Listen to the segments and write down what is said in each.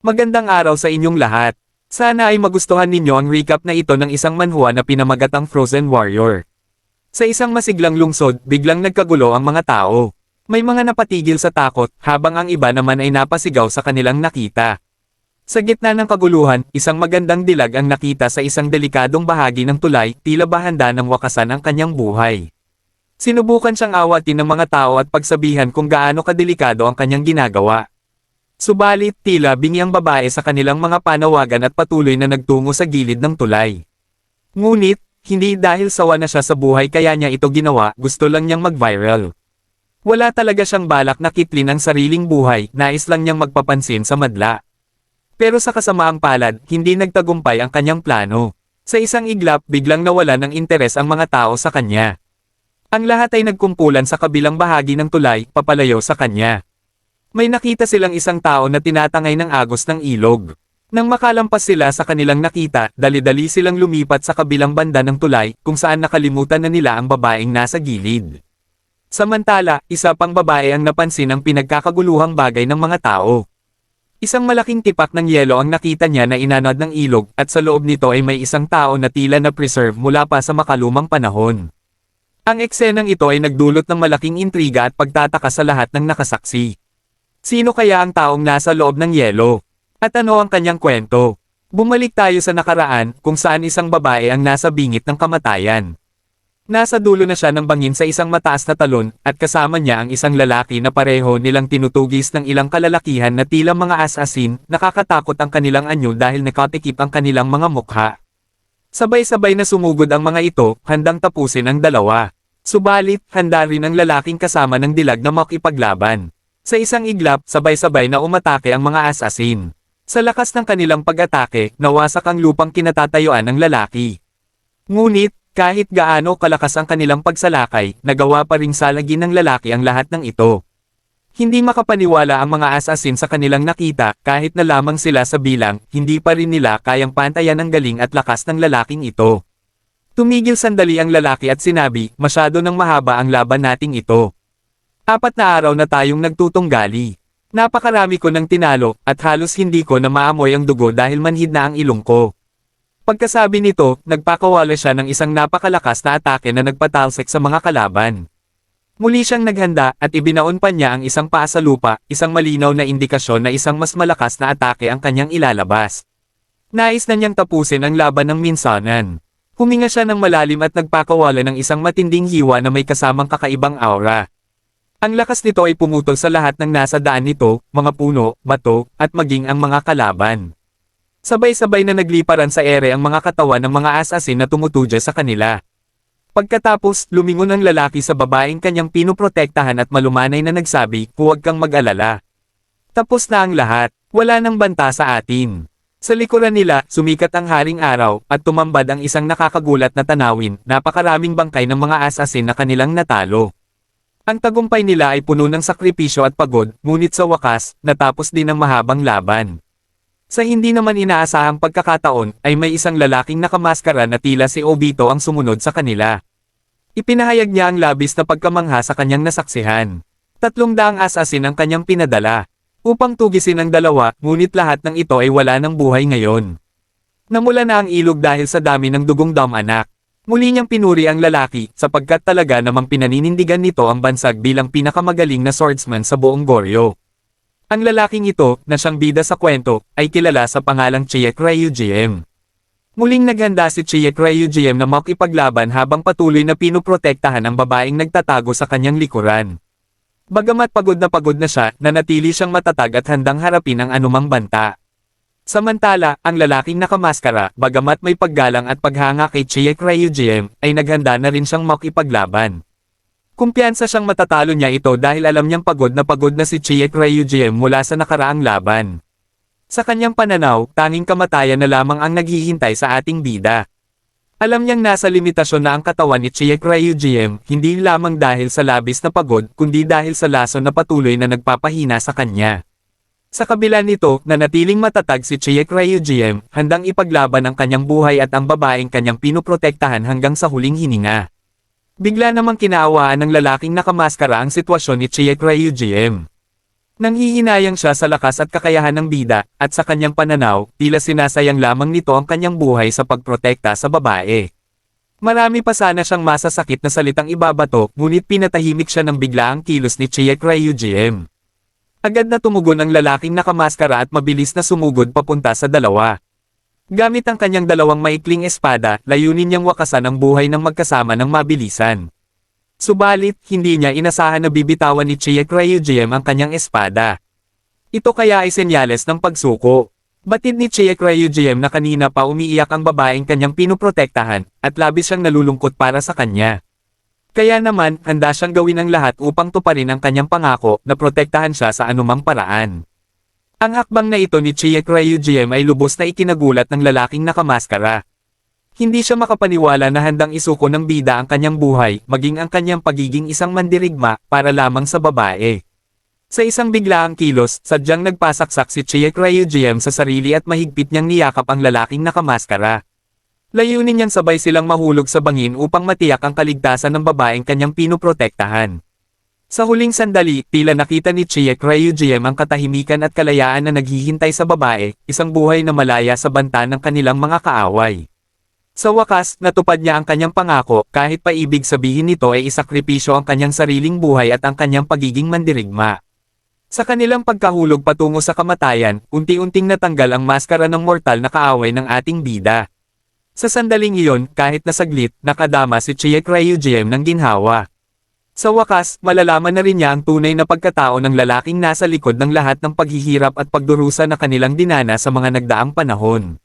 Magandang araw sa inyong lahat. Sana ay magustuhan ninyo ang recap na ito ng isang manhwa na pinamagatang Frozen Warrior. Sa isang masiglang lungsod, biglang nagkagulo ang mga tao. May mga napatigil sa takot, habang ang iba naman ay napasigaw sa kanilang nakita. Sa gitna ng kaguluhan, isang magandang dilag ang nakita sa isang delikadong bahagi ng tulay, tila ba ng wakasan ang kanyang buhay. Sinubukan siyang awatin ng mga tao at pagsabihan kung gaano kadelikado ang kanyang ginagawa. Subalit, tila bingi babae sa kanilang mga panawagan at patuloy na nagtungo sa gilid ng tulay. Ngunit, hindi dahil sawa na siya sa buhay kaya niya ito ginawa, gusto lang niyang mag-viral. Wala talaga siyang balak na kitlin ang sariling buhay, nais lang niyang magpapansin sa madla. Pero sa kasamaang palad, hindi nagtagumpay ang kanyang plano. Sa isang iglap, biglang nawala ng interes ang mga tao sa kanya. Ang lahat ay nagkumpulan sa kabilang bahagi ng tulay, papalayo sa kanya. May nakita silang isang tao na tinatangay ng agos ng ilog. Nang makalampas sila sa kanilang nakita, dali-dali silang lumipat sa kabilang banda ng tulay, kung saan nakalimutan na nila ang babaeng nasa gilid. Samantala, isa pang babae ang napansin ang pinagkakaguluhang bagay ng mga tao. Isang malaking tipak ng yelo ang nakita niya na inanod ng ilog, at sa loob nito ay may isang tao na tila na preserve mula pa sa makalumang panahon. Ang eksenang ito ay nagdulot ng malaking intriga at pagtataka sa lahat ng nakasaksi. Sino kaya ang taong nasa loob ng yelo? At ano ang kanyang kwento? Bumalik tayo sa nakaraan, kung saan isang babae ang nasa bingit ng kamatayan. Nasa dulo na siya ng bangin sa isang mataas na talon, at kasama niya ang isang lalaki na pareho nilang tinutugis ng ilang kalalakihan na tila mga asasin, nakakatakot ang kanilang anyo dahil nakatikip ang kanilang mga mukha. Sabay-sabay na sumugod ang mga ito, handang tapusin ang dalawa. Subalit, handa rin ang lalaking kasama ng dilag na makipaglaban. Sa isang iglap, sabay-sabay na umatake ang mga asasin. Sa lakas ng kanilang pag-atake, nawasak ang lupang kinatatayuan ng lalaki. Ngunit, kahit gaano kalakas ang kanilang pagsalakay, nagawa pa ring salagin ng lalaki ang lahat ng ito. Hindi makapaniwala ang mga asasin sa kanilang nakita, kahit na lamang sila sa bilang, hindi pa rin nila kayang pantayan ang galing at lakas ng lalaking ito. Tumigil sandali ang lalaki at sinabi, masyado nang mahaba ang laban nating ito. Apat na araw na tayong nagtutunggali. Napakarami ko ng tinalo, at halos hindi ko na maamoy ang dugo dahil manhid na ang ilong ko. Pagkasabi nito, nagpakawala siya ng isang napakalakas na atake na nagpatalsik sa mga kalaban. Muli siyang naghanda at ibinaon pa niya ang isang paa sa lupa, isang malinaw na indikasyon na isang mas malakas na atake ang kanyang ilalabas. Nais na niyang tapusin ang laban ng minsanan. Huminga siya ng malalim at nagpakawala ng isang matinding hiwa na may kasamang kakaibang aura. Ang lakas nito ay pumutol sa lahat ng nasa daan nito, mga puno, bato, at maging ang mga kalaban. Sabay-sabay na nagliparan sa ere ang mga katawan ng mga asasin na tumutudya sa kanila. Pagkatapos, lumingon ang lalaki sa babaeng kanyang pinuprotektahan at malumanay na nagsabi, huwag kang mag-alala. Tapos na ang lahat, wala nang banta sa atin. Sa likuran nila, sumikat ang haring araw, at tumambad ang isang nakakagulat na tanawin, napakaraming bangkay ng mga asasin na kanilang natalo. Ang tagumpay nila ay puno ng sakripisyo at pagod, ngunit sa wakas, natapos din ang mahabang laban. Sa hindi naman inaasahang pagkakataon, ay may isang lalaking nakamaskara na tila si Obito ang sumunod sa kanila. Ipinahayag niya ang labis na pagkamangha sa kanyang nasaksihan. Tatlong daang asasin ang kanyang pinadala. Upang tugisin ang dalawa, ngunit lahat ng ito ay wala ng buhay ngayon. Namula na ang ilog dahil sa dami ng dugong dam anak. Muli niyang pinuri ang lalaki, sapagkat talaga namang pinaninindigan nito ang bansag bilang pinakamagaling na swordsman sa buong Goryo. Ang lalaking ito, na siyang bida sa kwento, ay kilala sa pangalang Chiek Ryu GM. Muling naghanda si Chiek Ryu GM na makipaglaban habang patuloy na pinuprotektahan ang babaeng nagtatago sa kanyang likuran. Bagamat pagod na pagod na siya, nanatili siyang matatag at handang harapin ang anumang banta. Samantala, ang lalaking nakamaskara, bagamat may paggalang at paghanga kay Chiek Ryu GM, ay naghanda na rin siyang makipaglaban. Kumpiyansa siyang matatalo niya ito dahil alam niyang pagod na pagod na si Chiek Ryu GM mula sa nakaraang laban. Sa kanyang pananaw, tanging kamatayan na lamang ang naghihintay sa ating bida. Alam niyang nasa limitasyon na ang katawan ni Chiek Ryu GM, hindi lamang dahil sa labis na pagod, kundi dahil sa laso na patuloy na nagpapahina sa kanya. Sa kabila nito, nanatiling matatag si Chiek Ryu GM, handang ipaglaban ang kanyang buhay at ang babaeng kanyang pinuprotektahan hanggang sa huling hininga. Bigla namang kinaawaan ng lalaking nakamaskara ang sitwasyon ni Chiek Ryu GM. Nanghihinayang siya sa lakas at kakayahan ng bida, at sa kanyang pananaw, tila sinasayang lamang nito ang kanyang buhay sa pagprotekta sa babae. Marami pa sana siyang masasakit na salitang ibabato, ngunit pinatahimik siya ng biglaang kilos ni Chiek Ryu GM. Agad na tumugon ang lalaking nakamaskara at mabilis na sumugod papunta sa dalawa. Gamit ang kanyang dalawang maikling espada, layunin niyang wakasan ang buhay ng magkasama ng mabilisan. Subalit, hindi niya inasahan na bibitawan ni Chiek Ryu GM ang kanyang espada. Ito kaya ay senyales ng pagsuko. Batid ni Chiek Ryu GM na kanina pa umiiyak ang babaeng kanyang pinoprotektahan, at labis siyang nalulungkot para sa kanya. Kaya naman, handa siyang gawin ang lahat upang tuparin ang kanyang pangako na protektahan siya sa anumang paraan. Ang hakbang na ito ni Chiek Ryu GM ay lubos na ikinagulat ng lalaking nakamaskara. Hindi siya makapaniwala na handang isuko ng bida ang kanyang buhay, maging ang kanyang pagiging isang mandirigma, para lamang sa babae. Sa isang biglaang kilos, sadyang nagpasaksak si Chiek Ryu GM sa sarili at mahigpit niyang niyakap ang lalaking nakamaskara. Layunin niyang sabay silang mahulog sa bangin upang matiyak ang kaligtasan ng babaeng kanyang pinoprotektahan. Sa huling sandali, tila nakita ni Chiek Ryu GM ang katahimikan at kalayaan na naghihintay sa babae, isang buhay na malaya sa banta ng kanilang mga kaaway. Sa wakas, natupad niya ang kanyang pangako, kahit pa ibig sabihin nito ay isakripisyo ang kanyang sariling buhay at ang kanyang pagiging mandirigma. Sa kanilang pagkahulog patungo sa kamatayan, unti-unting natanggal ang maskara ng mortal na kaaway ng ating bida. Sa sandaling iyon, kahit na saglit, nakadama si Chiek Ryu GM ng ginhawa. Sa wakas, malalaman na rin niya ang tunay na pagkatao ng lalaking nasa likod ng lahat ng paghihirap at pagdurusa na kanilang dinana sa mga nagdaang panahon.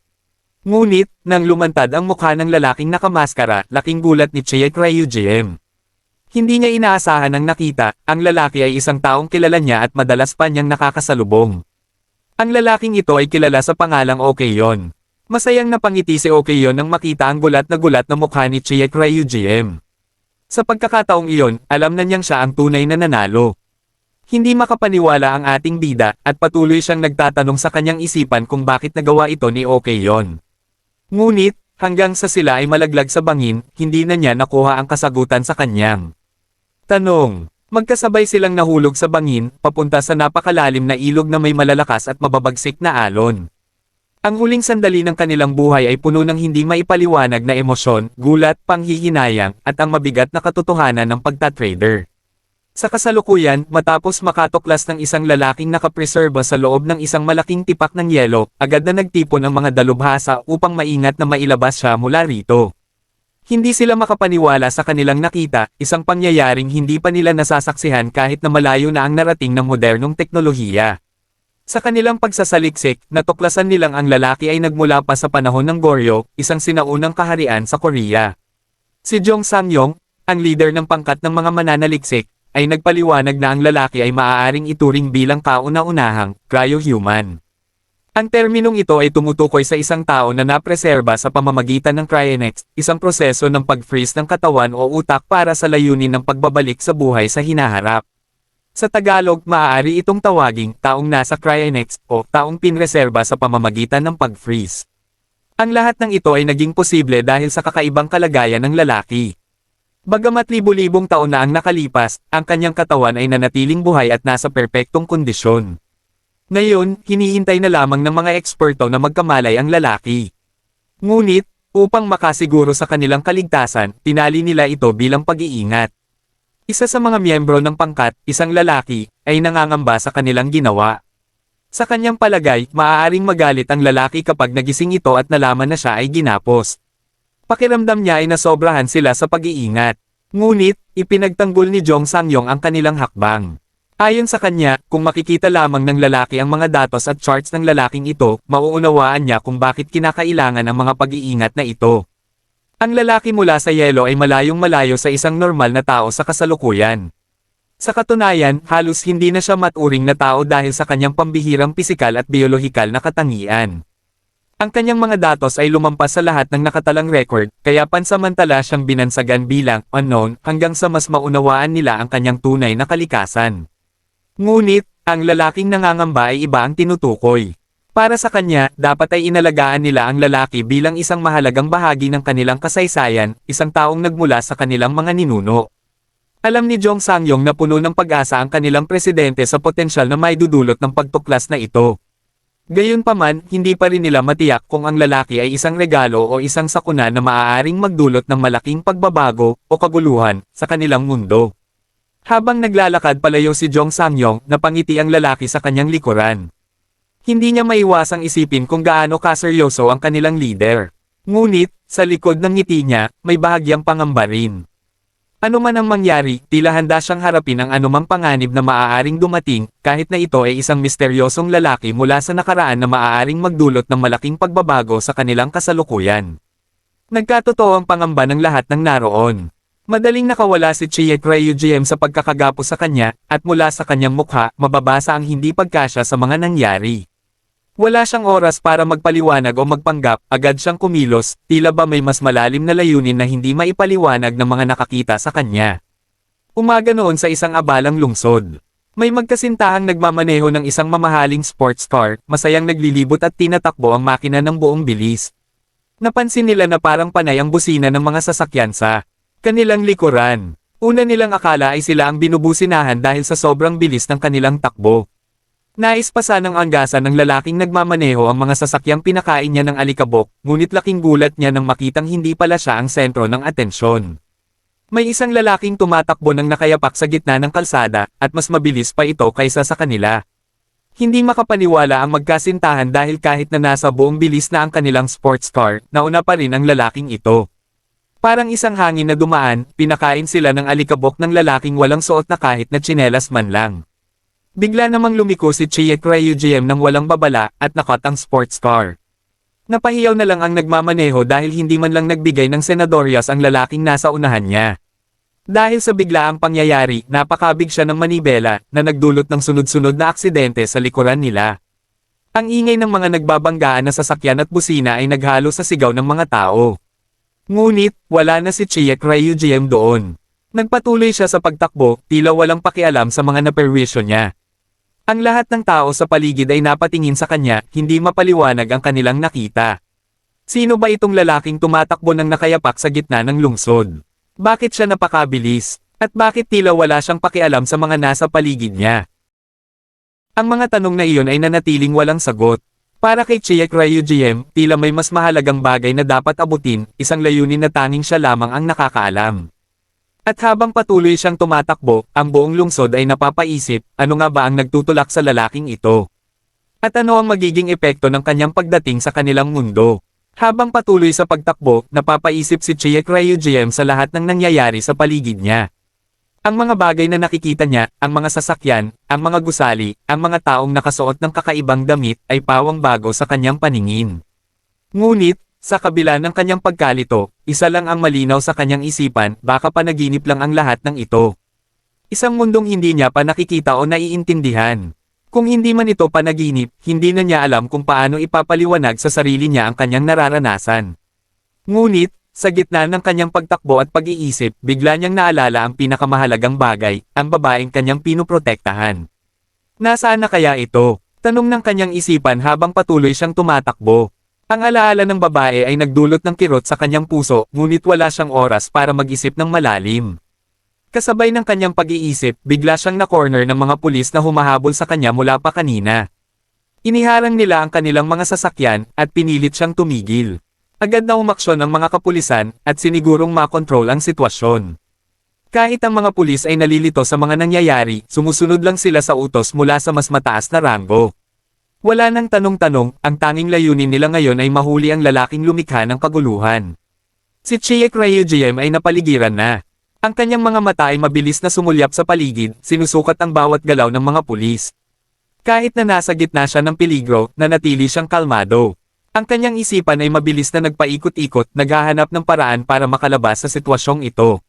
Ngunit, nang lumantad ang mukha ng lalaking nakamaskara, laking gulat ni Chiek Ryu GM. Hindi niya inaasahan ang nakita, ang lalaki ay isang taong kilala niya at madalas pa niyang nakakasalubong. Ang lalaking ito ay kilala sa pangalang Okeyon. Masayang napangiti si Okeyon nang makita ang gulat na gulat na mukha ni Chiek Ryu GM. Sa pagkakataong iyon, alam na niyang siya ang tunay na nanalo. Hindi makapaniwala ang ating bida, at patuloy siyang nagtatanong sa kanyang isipan kung bakit nagawa ito ni Okeyon. Ngunit, hanggang sa sila ay malaglag sa bangin, hindi na niya nakuha ang kasagutan sa kanyang tanong. Magkasabay silang nahulog sa bangin, papunta sa napakalalim na ilog na may malalakas at mababagsik na alon. Ang huling sandali ng kanilang buhay ay puno ng hindi maipaliwanag na emosyon, gulat, panghihinayang, at ang mabigat na katotohanan ng pagtatrader. Sa kasalukuyan, matapos makatuklas ng isang lalaking nakapreserba sa loob ng isang malaking tipak ng yelo, agad na nagtipon ang mga dalubhasa upang maingat na mailabas siya mula rito. Hindi sila makapaniwala sa kanilang nakita, isang pangyayaring hindi pa nila nasasaksihan kahit na malayo na ang narating ng modernong teknolohiya. Sa kanilang pagsasaliksik, natuklasan nilang ang lalaki ay nagmula pa sa panahon ng Goryeo, isang sinaunang kaharian sa Korea. Si Jong Sang-yong, ang leader ng pangkat ng mga mananaliksik, ay nagpaliwanag na ang lalaki ay maaaring ituring bilang kauna-unahang cryo-human. Ang terminong ito ay tumutukoy sa isang tao na napreserba sa pamamagitan ng cryonics, isang proseso ng pag-freeze ng katawan o utak para sa layunin ng pagbabalik sa buhay sa hinaharap. Sa Tagalog, maaari itong tawaging taong nasa cryonics o taong pinreserba sa pamamagitan ng pag-freeze. Ang lahat ng ito ay naging posible dahil sa kakaibang kalagayan ng lalaki. Bagamat libu-libong taon na ang nakalipas, ang kanyang katawan ay nanatiling buhay at nasa perpektong kondisyon. Ngayon, hinihintay na lamang ng mga eksperto na magkamalay ang lalaki. Ngunit, upang makasiguro sa kanilang kaligtasan, tinali nila ito bilang pag-iingat. Isa sa mga miyembro ng pangkat, isang lalaki, ay nangangamba sa kanilang ginawa. Sa kanyang palagay, maaaring magalit ang lalaki kapag nagising ito at nalaman na siya ay ginapos. Pakiramdam niya ay nasobrahan sila sa pag-iingat. Ngunit, ipinagtanggol ni Jong Sang-yong ang kanilang hakbang. Ayon sa kanya, kung makikita lamang ng lalaki ang mga datos at charts ng lalaking ito, mauunawaan niya kung bakit kinakailangan ang mga pag-iingat na ito. Ang lalaki mula sa yelo ay malayong malayo sa isang normal na tao sa kasalukuyan. Sa katunayan, halos hindi na siya maturing na tao dahil sa kanyang pambihirang pisikal at biolohikal na katangian. Ang kanyang mga datos ay lumampas sa lahat ng nakatalang record, kaya pansamantala siyang binansagan bilang unknown hanggang sa mas maunawaan nila ang kanyang tunay na kalikasan. Ngunit, ang lalaking nangangamba ay iba ang tinutukoy. Para sa kanya, dapat ay inalagaan nila ang lalaki bilang isang mahalagang bahagi ng kanilang kasaysayan, isang taong nagmula sa kanilang mga ninuno. Alam ni Jong Sangyong na puno ng pag-asa ang kanilang presidente sa potensyal na maidudulot ng pagtuklas na ito. Gayunpaman, hindi pa rin nila matiyak kung ang lalaki ay isang regalo o isang sakuna na maaaring magdulot ng malaking pagbabago o kaguluhan sa kanilang mundo. Habang naglalakad palayo si Jong Sangyong, napangiti ang lalaki sa kanyang likuran. Hindi niya maiwasang isipin kung gaano kaseryoso ang kanilang leader. Ngunit, sa likod ng ngiti niya, may bahagyang pangamba rin. Ano man ang mangyari, tila handa siyang harapin ang anumang panganib na maaaring dumating, kahit na ito ay isang misteryosong lalaki mula sa nakaraan na maaaring magdulot ng malaking pagbabago sa kanilang kasalukuyan. Nagkatotoo ang pangamba ng lahat ng naroon. Madaling nakawala si Chiek Ryu GM sa pagkakagapo sa kanya, at mula sa kanyang mukha, mababasa ang hindi pagkasya sa mga nangyari. Wala siyang oras para magpaliwanag o magpanggap, agad siyang kumilos, tila ba may mas malalim na layunin na hindi maipaliwanag ng mga nakakita sa kanya. Umaga noon sa isang abalang lungsod. May magkasintahang nagmamaneho ng isang mamahaling sports car, masayang naglilibot at tinatakbo ang makina ng buong bilis. Napansin nila na parang panay ang busina ng mga sasakyan sa kanilang likuran. Una nilang akala ay sila ang binubusinahan dahil sa sobrang bilis ng kanilang takbo. Nais pa sanang anggasan ng lalaking nagmamaneho ang mga sasakyang pinakain niya ng alikabok, ngunit laking gulat niya nang makitang hindi pala siya ang sentro ng atensyon. May isang lalaking tumatakbo ng nakayapak sa gitna ng kalsada, at mas mabilis pa ito kaysa sa kanila. Hindi makapaniwala ang magkasintahan dahil kahit na nasa buong bilis na ang kanilang sports car, nauna pa rin ang lalaking ito. Parang isang hangin na dumaan, pinakain sila ng alikabok ng lalaking walang suot na kahit na tsinelas man lang. Bigla namang lumiko si Chiek Ryu GM ng walang babala at nakot ang sports car. Napahiyaw na lang ang nagmamaneho dahil hindi man lang nagbigay ng senadoryas ang lalaking nasa unahan niya. Dahil sa biglaang pangyayari, napakabig siya ng manibela na nagdulot ng sunod-sunod na aksidente sa likuran nila. Ang ingay ng mga nagbabanggaan na sasakyan at busina ay naghalo sa sigaw ng mga tao. Ngunit, wala na si Chiek Ryu GM doon. Nagpatuloy siya sa pagtakbo, tila walang pakialam sa mga naperwisyo niya. Ang lahat ng tao sa paligid ay napatingin sa kanya, hindi mapaliwanag ang kanilang nakita. Sino ba itong lalaking tumatakbo ng nakayapak sa gitna ng lungsod? Bakit siya napakabilis? At bakit tila wala siyang pakialam sa mga nasa paligid niya? Ang mga tanong na iyon ay nanatiling walang sagot. Para kay Chiek Ryu GM, tila may mas mahalagang bagay na dapat abutin, isang layunin na tanging siya lamang ang nakakaalam. At habang patuloy siyang tumatakbo, ang buong lungsod ay napapaisip, ano nga ba ang nagtutulak sa lalaking ito? At ano ang magiging epekto ng kanyang pagdating sa kanilang mundo? Habang patuloy sa pagtakbo, napapaisip si Chiek Ryu GM sa lahat ng nangyayari sa paligid niya. Ang mga bagay na nakikita niya, ang mga sasakyan, ang mga gusali, ang mga taong nakasuot ng kakaibang damit ay pawang bago sa kanyang paningin. Ngunit, sa kabila ng kanyang pagkalito, isa lang ang malinaw sa kanyang isipan, baka panaginip lang ang lahat ng ito. Isang mundong hindi niya pa nakikita o naiintindihan. Kung hindi man ito panaginip, hindi na niya alam kung paano ipapaliwanag sa sarili niya ang kanyang nararanasan. Ngunit, sa gitna ng kanyang pagtakbo at pag-iisip, bigla niyang naalala ang pinakamahalagang bagay, ang babaeng kanyang pinuprotektahan. Nasaan na kaya ito? Tanong ng kanyang isipan habang patuloy siyang tumatakbo. Ang alaala ng babae ay nagdulot ng kirot sa kanyang puso, ngunit wala siyang oras para mag-isip ng malalim. Kasabay ng kanyang pag-iisip, bigla siyang na-corner ng mga pulis na humahabol sa kanya mula pa kanina. Iniharang nila ang kanilang mga sasakyan, at pinilit siyang tumigil. Agad na umaksyon ang mga kapulisan, at sinigurong makontrol ang sitwasyon. Kahit ang mga pulis ay nalilito sa mga nangyayari, sumusunod lang sila sa utos mula sa mas mataas na ranggo. Wala nang tanong-tanong, ang tanging layunin nila ngayon ay mahuli ang lalaking lumikha ng kaguluhan. Si Chiek Ryu GM ay napaligiran na. Ang kanyang mga mata ay mabilis na sumulyap sa paligid, sinusukat ang bawat galaw ng mga pulis. Kahit na nasa gitna siya ng peligro, nanatili siyang kalmado. Ang kanyang isipan ay mabilis na nagpaikot-ikot, naghahanap ng paraan para makalabas sa sitwasyong ito.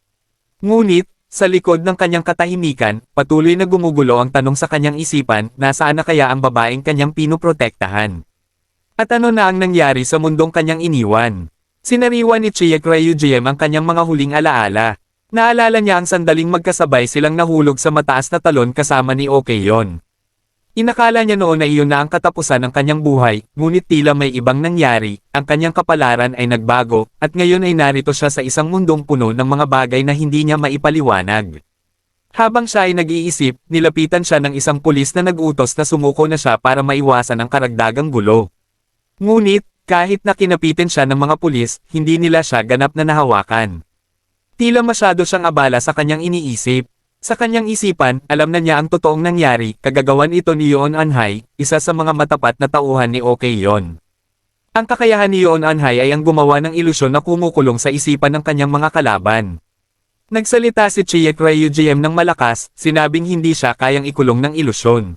Ngunit, sa likod ng kanyang katahimikan, patuloy na gumugulo ang tanong sa kanyang isipan, nasaan na kaya ang babaeng kanyang pinuprotektahan? At ano na ang nangyari sa mundong kanyang iniwan? Sinariwan ni Chiek Ryu GM ang kanyang mga huling alaala. Naalala niya ang sandaling magkasabay silang nahulog sa mataas na talon kasama ni Okeyon. Inakala niya noon na iyon na ang katapusan ng kanyang buhay, ngunit tila may ibang nangyari, ang kanyang kapalaran ay nagbago, at ngayon ay narito siya sa isang mundong puno ng mga bagay na hindi niya maipaliwanag. Habang siya ay nag-iisip, nilapitan siya ng isang pulis na nag-utos na sumuko na siya para maiwasan ang karagdagang gulo. Ngunit, kahit na kinapitin siya ng mga pulis, hindi nila siya ganap na nahawakan. Tila masyado siyang abala sa kanyang iniisip. Sa kanyang isipan, alam na niya ang totoong nangyari, kagagawan ito ni Yoon Anhai, isa sa mga matapat na tauhan ni OK Yon. Ang kakayahan ni Yoon Anhai ay ang gumawa ng ilusyon na kumukulong sa isipan ng kanyang mga kalaban. Nagsalita si Chiek Ryu GM ng malakas, sinabing hindi siya kayang ikulong ng ilusyon.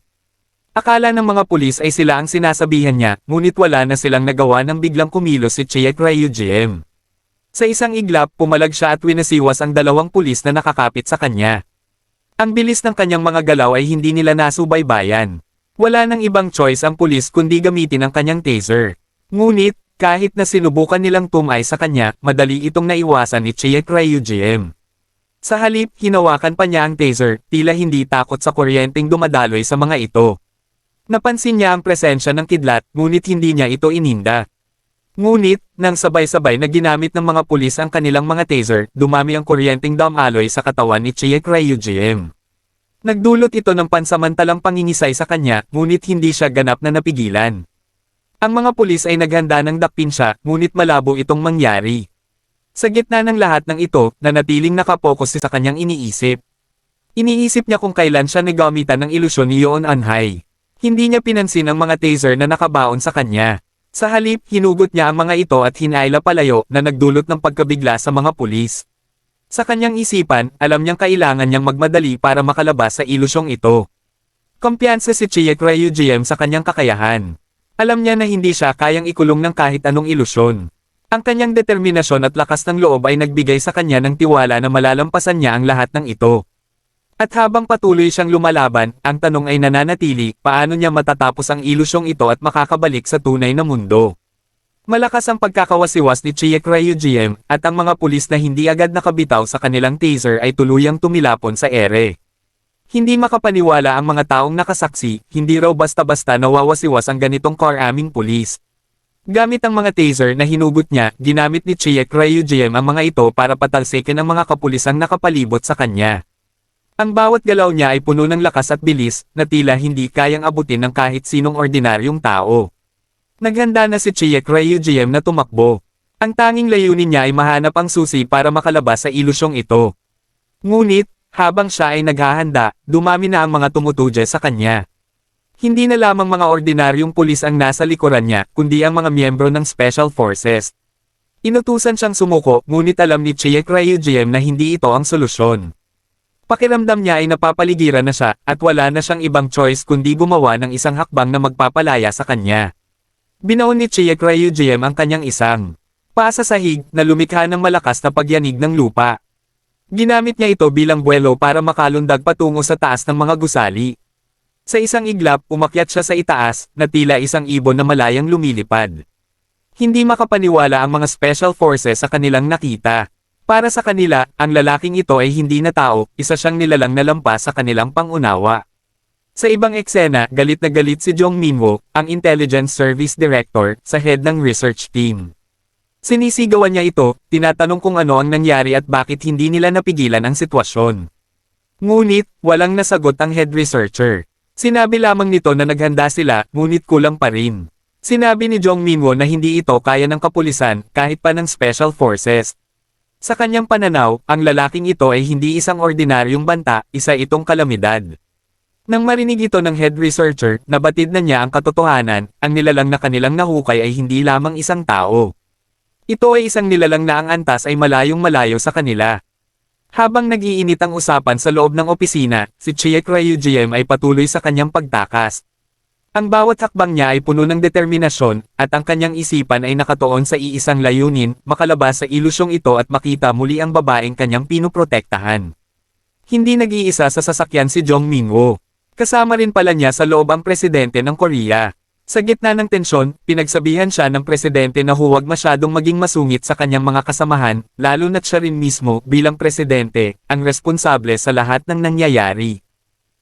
Akala ng mga pulis ay sila ang sinasabihan niya, ngunit wala na silang nagawa nang biglang kumilos si Chiek Ryu GM. Sa isang iglap, pumalag siya at winasiwas ang dalawang pulis na nakakapit sa kanya. Ang bilis ng kanyang mga galaw ay hindi nila nasubaybayan. Wala nang ibang choice ang pulis kundi gamitin ang kanyang taser. Ngunit, kahit na sinubukan nilang tumay sa kanya, madali itong naiwasan ni Chiek Ryu GM. Sa halip, hinawakan pa niya ang taser, tila hindi takot sa kuryenteng dumadaloy sa mga ito. Napansin niya ang presensya ng kidlat, ngunit hindi niya ito ininda. Ngunit, nang sabay-sabay na ginamit ng mga pulis ang kanilang mga taser, dumami ang kuryenteng damaloy sa katawan ni Chiek Ryu GM. Nagdulot ito ng pansamantalang pangingisay sa kanya, ngunit hindi siya ganap na napigilan. Ang mga pulis ay naghanda ng dakpin siya, ngunit malabo itong mangyari. Sa gitna ng lahat ng ito, nanatiling nakapokus sa kanyang iniisip. Iniisip niya kung kailan siya nagamitan ng ilusyon ni Yoon Anhai. Hindi niya pinansin ang mga taser na nakabaon sa kanya. Sa halip, hinugot niya ang mga ito at hinaila palayo na nagdulot ng pagkabigla sa mga pulis. Sa kanyang isipan, alam niyang kailangan niyang magmadali para makalabas sa ilusyong ito. Kumpiyansa si Chiek Ryu GM sa kanyang kakayahan. Alam niya na hindi siya kayang ikulong ng kahit anong ilusyon. Ang kanyang determinasyon at lakas ng loob ay nagbigay sa kanya ng tiwala na malalampasan niya ang lahat ng ito. At habang patuloy siyang lumalaban, ang tanong ay nananatili, paano niya matatapos ang ilusyong ito at makakabalik sa tunay na mundo. Malakas ang pagkakawasiwas ni Chiek Ryu GM, at ang mga pulis na hindi agad nakabitaw sa kanilang taser ay tuluyang tumilapon sa ere. Hindi makapaniwala ang mga taong nakasaksi, hindi raw basta-basta nawawasiwas ang ganitong karaming pulis. Gamit ang mga taser na hinugot niya, ginamit ni Chiek Ryu GM ang mga ito para patalsikin ang mga kapulisang nakapalibot sa kanya. Ang bawat galaw niya ay puno ng lakas at bilis, na tila hindi kayang abutin ng kahit sinong ordinaryong tao. Naghanda na si Chiek Ryu GM na tumakbo. Ang tanging layunin niya ay mahanap ang susi para makalabas sa ilusyong ito. Ngunit, habang siya ay naghahanda, dumami na ang mga tumutudya sa kanya. Hindi na lamang mga ordinaryong pulis ang nasa likuran niya, kundi ang mga miyembro ng Special Forces. Inutusan siyang sumuko, ngunit alam ni Chiek Ryu GM na hindi ito ang solusyon. Pakiramdam niya ay napapaligiran na siya, at wala na siyang ibang choice kundi gumawa ng isang hakbang na magpapalaya sa kanya. Binaon ni Chiek Ryu GM ang kanyang isang pasasahig na lumikha ng malakas na pagyanig ng lupa. Ginamit niya ito bilang buwelo para makalundag patungo sa taas ng mga gusali. Sa isang iglap, umakyat siya sa itaas, na tila isang ibon na malayang lumilipad. Hindi makapaniwala ang mga special forces sa kanilang nakita. Para sa kanila, ang lalaking ito ay hindi na tao, isa siyang nilalang na lampas sa kanilang pangunawa. Sa ibang eksena, galit na galit si Jong Minwo, ang Intelligence Service Director, sa head ng research team. Sinisigawan niya ito, tinatanong kung ano ang nangyari at bakit hindi nila napigilan ang sitwasyon. Ngunit, walang nasagot ang head researcher. Sinabi lamang nito na naghanda sila, ngunit kulang pa rin. Sinabi ni Jong Minwo na hindi ito kaya ng kapulisan, kahit pa ng special forces. Sa kanyang pananaw, ang lalaking ito ay hindi isang ordinaryong banta, isa itong kalamidad. Nang marinig ito ng head researcher, nabatid na niya ang katotohanan, ang nilalang na kanilang nahukay ay hindi lamang isang tao. Ito ay isang nilalang na ang antas ay malayong malayo sa kanila. Habang nag-iinit ang usapan sa loob ng opisina, si Chiek Ryu GM ay patuloy sa kanyang pagtakas. Ang bawat hakbang niya ay puno ng determinasyon, at ang kanyang isipan ay nakatuon sa iisang layunin, makalabas sa ilusyong ito at makita muli ang babaeng kanyang pinuprotektahan. Hindi nag-iisa sa sasakyan si Jong Minwo. Kasama rin pala niya sa loob ang presidente ng Korea. Sa gitna ng tensyon, pinagsabihan siya ng presidente na huwag masyadong maging masungit sa kanyang mga kasamahan, lalo na't siya rin mismo, bilang presidente, ang responsable sa lahat ng nangyayari.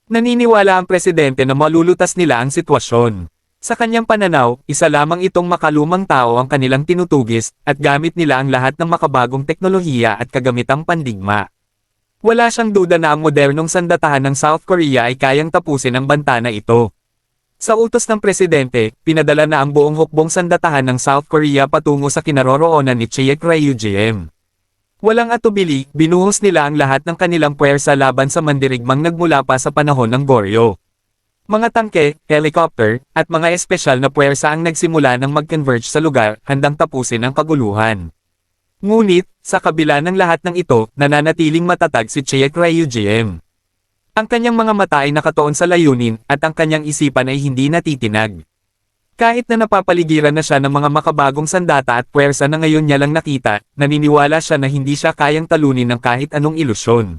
Naniniwala ang presidente na malulutas nila ang sitwasyon. Sa kanyang pananaw, isa lamang itong makalumang tao ang kanilang tinutugis, at gamit nila ang lahat ng makabagong teknolohiya at kagamitang pandigma. Wala siyang duda na ang modernong sandatahan ng South Korea ay kayang tapusin ang banta na ito. Sa utos ng presidente, pinadala na ang buong hukbong sandatahan ng South Korea patungo sa kinaroroonan ni Chaek Ryugm. Walang atubili, binuhos nila ang lahat ng kanilang puwersa laban sa mandirigmang nagmula pa sa panahon ng Goryeo. Mga tangke, helicopter, at mga espesyal na puwersa ang nagsimula ng mag-converge sa lugar, handang tapusin ang kaguluhan. Ngunit, sa kabila ng lahat ng ito, nananatiling matatag si Chaek Ryugm. Ang kanyang mga mata ay nakatuon sa layunin, at ang kanyang isipan ay hindi natitinag. Kahit na napapaligiran na siya ng mga makabagong sandata at puwersa na ngayon niya lang nakita, naniniwala siya na hindi siya kayang talunin ng kahit anong ilusyon.